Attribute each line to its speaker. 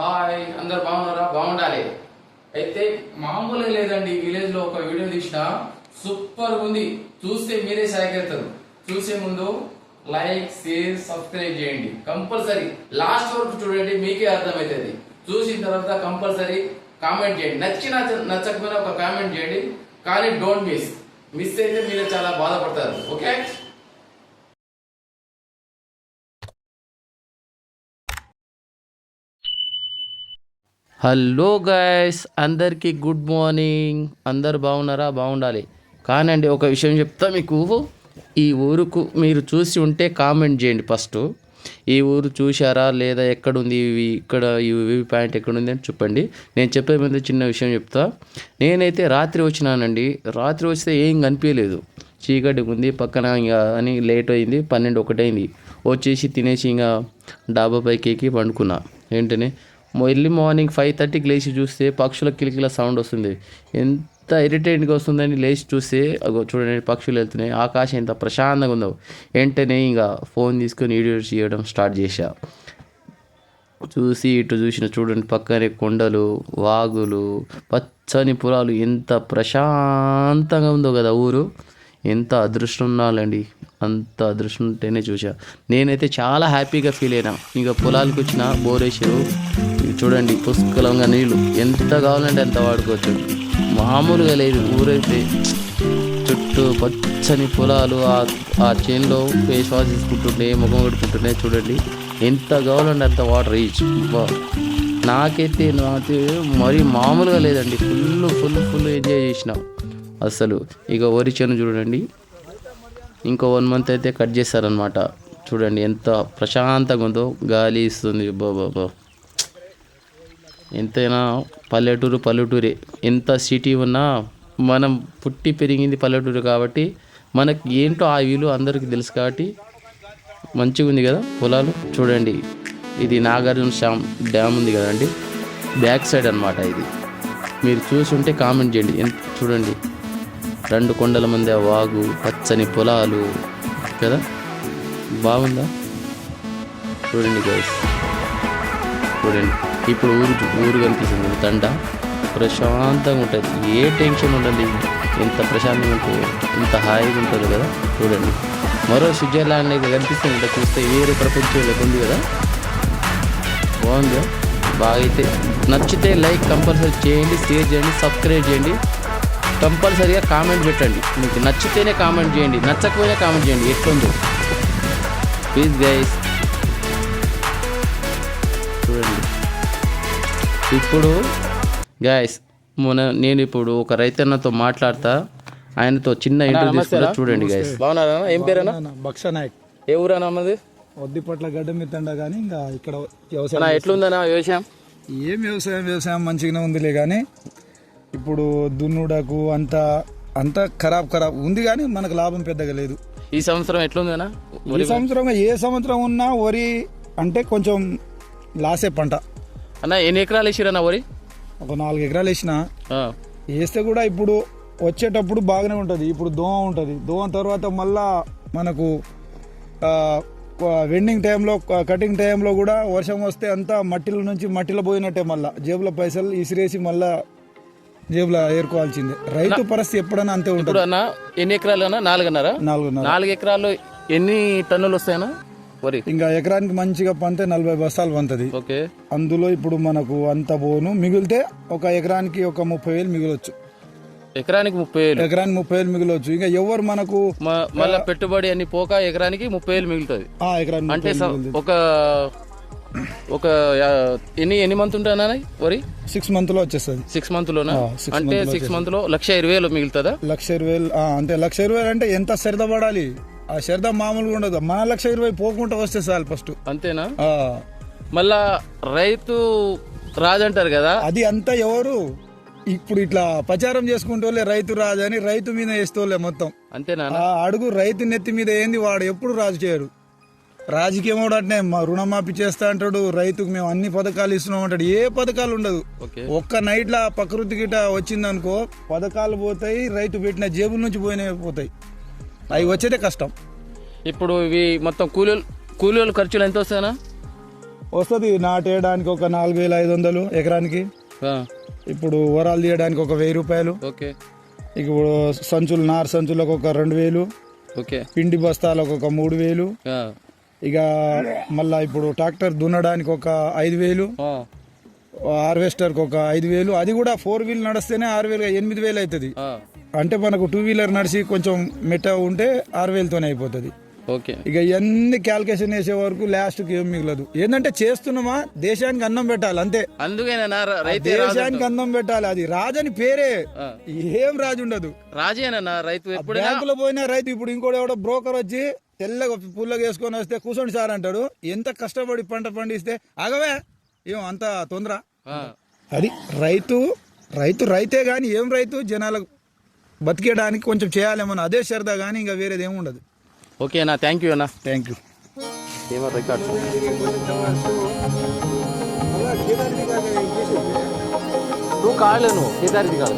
Speaker 1: Hi అందరు బాగున్నారా? బాగుండాలి. అయితే మామూలుగా లేదండి విలేజ్లో ఒక వీడియో తీసిన. సూపర్ ఉంది. చూస్తే మీరే సహాయకవుతారు చూసే ముందు లైక్ షేర్ సబ్స్క్రైబ్ చేయండి. కంపల్సరీ లాస్ట్ వరకు చూడండి మీకే అర్థమవుతుంది. చూసిన తర్వాత కంపల్సరీ కామెంట్ చేయండి. నచ్చిన నచ్చకపోయినా ఒక కామెంట్ చేయండి. కానీ డోంట్ మిస్ మిస్ అయితే మీరు చాలా బాధపడతారు. ఓకే హలో గైస్ అందరికీ గుడ్ మార్నింగ్. అందరు బాగున్నారా? బాగుండాలి. కానండి ఒక విషయం చెప్తా మీకు. ఈ ఊరుకు మీరు చూసి ఉంటే కామెంట్ చేయండి ఫస్ట్. ఈ ఊరు చూశారా? లేదా ఎక్కడుంది? ఇవి ఇక్కడ ఇవి ప్యాంట్ పాయింట్ ఎక్కడుంది అని చెప్పండి. నేను చెప్పే ముందు చిన్న విషయం చెప్తా. నేనైతే రాత్రి వచ్చినానండి. రాత్రి వస్తే ఏం కనిపించలేదు. చీకటి ఉంది పక్కన ఇంకా అని లేట్ అయింది పన్నెండు ఒకటైంది వచ్చేసి తినేసి ఇంకా డాబా పైకి ఎక్కి పండుకున్నా. ఏంటనే? ఎర్లీ మార్నింగ్ ఫైవ్ థర్టీకి లేచి చూస్తే పక్షుల కిలకిల సౌండ్ వస్తుంది. ఎంత ఇరిటేటింగ్గా వస్తుందని లేచి చూస్తే అగో చూడండి పక్షులు వెళ్తున్నాయి ఆకాశం ఎంత ప్రశాంతంగా ఉందో. వెంటనే ఇంకా ఫోన్ తీసుకొని వీడియోస్ చేయడం స్టార్ట్ చేశా. చూసి ఇటు చూసిన చూడండి పక్కనే కొండలు వాగులు పచ్చని పొలాలు ఎంత ప్రశాంతంగా ఉందో కదా ఊరు. ఎంత అదృష్టం ఉండాలండి. అంత అదృష్టం ఉంటేనే చూసా నేనైతే చాలా హ్యాపీగా ఫీల్ అయినా. ఇంకా పొలాలకు వచ్చిన బోరేసారు చూడండి పుష్కలంగా నీళ్ళు ఎంత కావాలంటే అంత వాడుకోవచ్చు. మామూలుగా లేదు ఊరైతే చుట్టూ పచ్చని పొలాలు ఆ ఆ చేనులో ఫేస్ వాష్ తీసుకుంటుండే ముఖం కడుకుంటుండే చూడండి ఎంత కావాలంటే అంత వాటర్ రీచ్. నాకైతే నాకైతే మరీ మామూలుగా లేదండి ఫుల్ ఫుల్ ఫుల్ ఎంజాయ్ చేసిన. అసలు ఇక వరి చేను చూడండి ఇంకో వన్ మంత్ అయితే కట్ చేస్తారనమాట చూడండి ఎంత ప్రశాంతంగా ఉందో గాలి ఇస్తుంది. బాబా ఎంతైనా పల్లెటూరు పల్లెటూరే. ఎంత సిటీ ఉన్నా మనం పుట్టి పెరిగింది పల్లెటూరు కాబట్టి మనకి ఏంటో ఆ విలువ అందరికీ తెలుసు కాబట్టి మంచిగా ఉంది కదా పొలాలు. చూడండి ఇది నాగార్జున శ్యామ్ డ్యామ్ ఉంది కదండి. బ్యాక్ సైడ్ అన్నమాట ఇది. మీరు చూసుంటే కామెంట్ చేయండి. ఎంత చూడండి. రెండు కొండల మధ్య వాగు పచ్చని పొలాలు కదా. బాగుందా? చూడండి గైస్ చూడండి. ఇప్పుడు ఊరు ఊరు కనిపిస్తుంది. దండ. ప్రశాంతంగా ఉంటుంది. ఏ టెన్షన్ ఉండదు. ఎంత ప్రశాంతంగా ఉంటుంది ఎంత హాయిగా ఉంటుంది కదా. చూడండి. మరో స్విట్జర్లాండ్ అయితే కనిపిస్తుంది. కదా చూస్తే వేరే ప్రపంచంలో ఉంది కదా. బాగుందా బాగా అయితే నచ్చితే లైక్ కంపల్సరీ చేయండి షేర్ చేయండి సబ్స్క్రైబ్ చేయండి. కంపల్సరీగా కామెంట్ పెట్టండి. మీకు నచ్చితేనే కామెంట్ చేయండి. నచ్చకపోయినా కామెంట్ చేయండి. ఎట్లుందో. Please guys. ఇప్పుడు గాయస్ మొన్న నేను ఇప్పుడు ఒక రైతన్నతో మాట్లాడతా. ఆయనతో చిన్న ఇంటర్వ్యూ తీసుకుంటా చూడండి గాయస్ బాగున్నారా ఏం పేరేనా
Speaker 2: భక్ష నాయక్.
Speaker 1: ఏ ఊరన్నా అన్నది?
Speaker 2: వద్దిపట్ల గడ్డ మిత్తండ కానీ ఇంకా ఇక్కడ వ్యవసాయం
Speaker 1: అన్నా ఎట్లుందన్నా వ్యవసాయం?
Speaker 2: ఏం వ్యవసాయం వ్యవసాయం మంచిగానే ఉందిలే కానీ ఇప్పుడు దున్నుడకు అంత అంత ఖరాబ్ ఖరాబ్ ఉంది కానీ మనకు లాభం పెద్దగా లేదు.
Speaker 1: ఈ సంవత్సరం ఎట్లుందన్నా
Speaker 2: ఈ సంవత్సరం ఏ సంవత్సరం ఉన్నా వరి అంటే కొంచెం లాసే పంట.
Speaker 1: అన్న ఎన్ని ఎకరాలు వేసిరన్నా వరి?
Speaker 2: ఒక నాలుగు ఎకరాలు వేసిన. వేస్తే కూడా ఇప్పుడు వచ్చేటప్పుడు బాగానే ఉంటుంది. ఇప్పుడు దోమ ఉంటుంది. దోమ తర్వాత మళ్ళా మనకు వెండింగ్ టైంలో కటింగ్ టైంలో కూడా వర్షం వస్తే అంతా మట్టిల నుంచి మట్టిలో పోయినట్టే మళ్ళా. జేబులో పైసలు ఇసిరేసి మళ్ళా జేబులో ఏరుకోవాల్సిందే. రైతు పరిస్థితి ఎప్పుడైనా అంతే ఉంటుంది.
Speaker 1: ఎన్ని ఎకరాలు అన్న? నాలుగున్నర?
Speaker 2: నాలుగున్నర.
Speaker 1: నాలుగు ఎకరాలు ఎన్ని టన్నులు వస్తాయన్నా? వరి
Speaker 2: ఇంకా ఎకరానికి మంచిగా పంతే నలభై బస్తాలు పంతది.
Speaker 1: ఓకే
Speaker 2: అందులో ఇప్పుడు మనకు అంత పోను మిగిలితే ఒక ఎకరానికి ఒక ముప్పై వేలు మిగలొచ్చు.
Speaker 1: ఎకరానికి ముప్పై వేలు?
Speaker 2: ఎకరానికి ముప్పై వేలు మిగలవచ్చు ఇంకా ఎవరు మనకు
Speaker 1: మళ్ళా పెట్టుబడి అన్ని పోక ఎకరానికి ముప్పై వేలు మిగులుతుంది.
Speaker 2: ఎకరానికి
Speaker 1: అంటే ఒక ఒక ఎన్ని ఎన్ని మంత్ ఉంటానా వరి?
Speaker 2: సిక్స్ మంత్లో వచ్చేస్తుంది.
Speaker 1: సిక్స్ మంత్ లోనా? అంటే సిక్స్ మంత్లో లక్ష ఇరవై వేలు మిగులుతుందా?
Speaker 2: లక్ష ఇరవై అంతే లక్ష ఇరవై అంటే ఎంత శ్రద్ధ పడాలి? ఆ శ్రద్ధ మామూలుగా ఉండదు. మన లక్ష ఇరవై పోకుండా వస్తే చాలు ఫస్ట్
Speaker 1: అంతేనా? మళ్ళా రైతు రాజంటారు కదా?
Speaker 2: అది అంతా ఎవరు? ఇప్పుడు ఇట్లా ప్రచారం చేసుకుంటోలే రైతు రాజు అని రైతు మీద వేస్తోలే మొత్తం.
Speaker 1: అంతేనా?
Speaker 2: ఆ అడుగు రైతు నెత్తి మీద ఏంది? వాడు ఎప్పుడు రాజు చేయడు. రాజకీయం కూడా అట్నే మా రుణమాఫీ చేస్తా అంటాడు రైతుకు మేము అన్ని పథకాలు ఇస్తున్నాం అంటాడు. ఏ పథకాలు ఉండదు. ఒక్క నైట్ లా ప్రకృతి గిట వచ్చిందనుకో పథకాలు పోతాయి రైతు పెట్టిన జేబుల నుంచి పోయినవి పోతాయి. అవి వచ్చేదే కష్టం.
Speaker 1: ఇప్పుడు ఇవి మొత్తం కూలీలు కూలీల ఖర్చులు ఎంత వస్తాయనా
Speaker 2: వస్తుంది నాటేయడానికి ఒక నాలుగు వేల ఐదు వందలు ఎకరానికి. ఇప్పుడు ఓరాలు తీయడానికి ఒక వెయ్యి రూపాయలు.
Speaker 1: ఓకే.
Speaker 2: ఇప్పుడు సంచులు నార్ సంచులకు ఒక రెండు వేలు.
Speaker 1: ఓకే.
Speaker 2: పిండి బస్తాలకు ఒక మూడు వేలు. ఇక మళ్ళా ఇప్పుడు ట్రాక్టర్ దున్నడానికి ఒక ఐదు వేలు. హార్వెస్టర్కి ఒక ఐదు వేలు. అది కూడా ఫోర్ వీల్ నడిస్తేనే ఆరు వేలు ఎనిమిది వేలు అవుతుంది. అంటే మనకు టూ వీలర్ నడిచి కొంచెం మెట్ట ఉంటే ఆరు వేలతోనే అయిపోతుంది.
Speaker 1: ఓకే.
Speaker 2: ఇక ఇవన్నీ క్యాల్కులేషన్ వేసే వరకు లాస్ట్కి ఏం మిగలదు. ఏంటంటే చేస్తున్నామా? దేశానికి అన్నం పెట్టాలి అంతే.
Speaker 1: అందుకేనా రైతే
Speaker 2: దేశానికి అన్నం పెట్టాలి అది రాజని పేరే. ఏం రాజు ఉండదు.
Speaker 1: రాజేనా రైతు
Speaker 2: బ్యాంకులో పోయినా రైతు ఇప్పుడు ఇంకోటి ఎవడో బ్రోకర్ వచ్చి తెల్లగా పుల్లగా వేసుకొని వస్తే కూర్చోండి సార్ అంటాడు. ఎంత కష్టపడి పంట పండిస్తే ఆగవే ఏం అంత తొందర. అది రైతు రైతు రైతే కానీ ఏం రైతు? జనాలకు బతికేయడానికి కొంచెం చేయాలేమో అదే శ్రద్ధ కానీ ఇంకా వేరేది ఏమి ఉండదు.
Speaker 1: ఓకే అన్న థ్యాంక్ యూ అన్న.
Speaker 2: థ్యాంక్ యూ
Speaker 1: రికార్డ్ నువ్వు కాలేదు నువ్వు కేదారి కాదు.